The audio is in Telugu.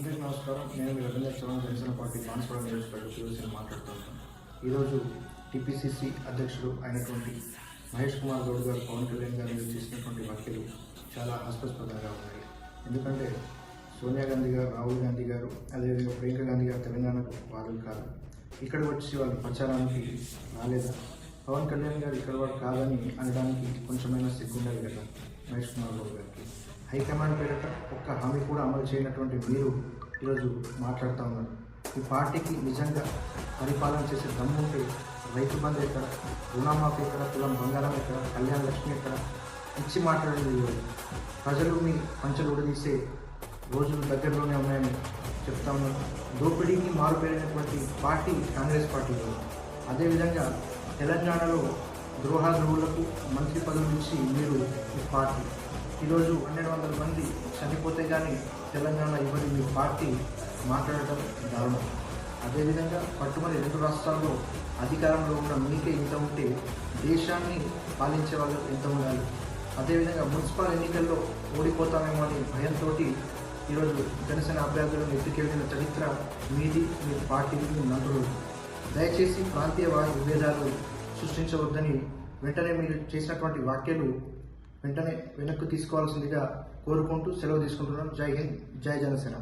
అందరికీ నమస్కారం. నేను మీ రవీంద్ర చౌహాన్ జనసేన పార్టీ ట్రాన్స్ఫర్ నియోజకవర్గ పిలువసిన మాట్లాడుతున్నాను ఈరోజు టీపీసీసీ అధ్యక్షుడు అయినటువంటి మహేష్ కుమార్ గౌడ్ గారు పవన్ కళ్యాణ్ గారి చేసినటువంటి వ్యాఖ్యలు చాలా హాస్యాస్పదంగా ఉన్నాయి. ఎందుకంటే సోనియా గాంధీ గారు రాహుల్ గాంధీ గారు అదేవిధంగా ప్రియాంక గాంధీ గారు తెలంగాణకు వారు కాదు. ఇక్కడ వచ్చి వాళ్ళు ప్రచారానికి రాలేదా? పవన్ కళ్యాణ్ గారు ఇక్కడ వాడు కాదని అనడానికి కొంచెమైనా సిగ్గుండాలి కదా. మహేష్ గారికి. హైకమాండ్ పేరిట ఒక్క హామీ కూడా అమలు చేయనటువంటి మీరు ఈరోజు మాట్లాడుతూ ఉన్నారు. ఈ పార్టీకి నిజంగా పరిపాలన చేసే దమ్ముంటే రైతు బంధు ఎక్కడ రుణమాఫీ ఎక్కడ కులం బంగారం ఎక్కడ కళ్యాణ లక్ష్మి ఎక్కడ? ఇచ్చి మాట్లాడేది ఈరోజు ప్రజలు మీ పంచలు ఉడదీసే రోజులు దగ్గరలోనే ఉన్నాయని చెప్తా ఉన్నాను దోపిడీకి మారుపేరినటువంటి పార్టీ కాంగ్రెస్ పార్టీ అదేవిధంగా తెలంగాణలో ద్రోహాద్రోహులకు మంత్రి పదవి ఇచ్చి మీరు ఈ పార్టీ. ఈరోజు పన్నెండు వందల మంది చనిపోతే కానీ తెలంగాణ ఇవ్వని మీ పార్టీ మాట్లాడటం దారుణం. అదేవిధంగా పట్టుమని రెండు రాష్ట్రాల్లో అధికారంలో ఉన్న మీకే ఇంత ఉంటే దేశాన్ని పాలించే వాళ్ళు ఎంత ఉండాలి? అదేవిధంగా మున్సిపల్ ఎన్నికల్లో ఓడిపోతామేమో అని భయంతో ఈరోజు జనసేన అభ్యర్థులను ఎత్తుకెళ్ళిన చరిత్ర మీది మీ పార్టీ మీ మంత్రులు దయచేసి ప్రాంతీయ వాయు విభేదాలు సృష్టించవద్దని వెంటనే మీరు చేసినటువంటి వ్యాఖ్యలు వెంటనే వెనక్కు తీసుకోవాల్సిందిగా కోరుకుంటూ సెలవు తీసుకుంటున్నాను. జై హింద్ జై జనసేన.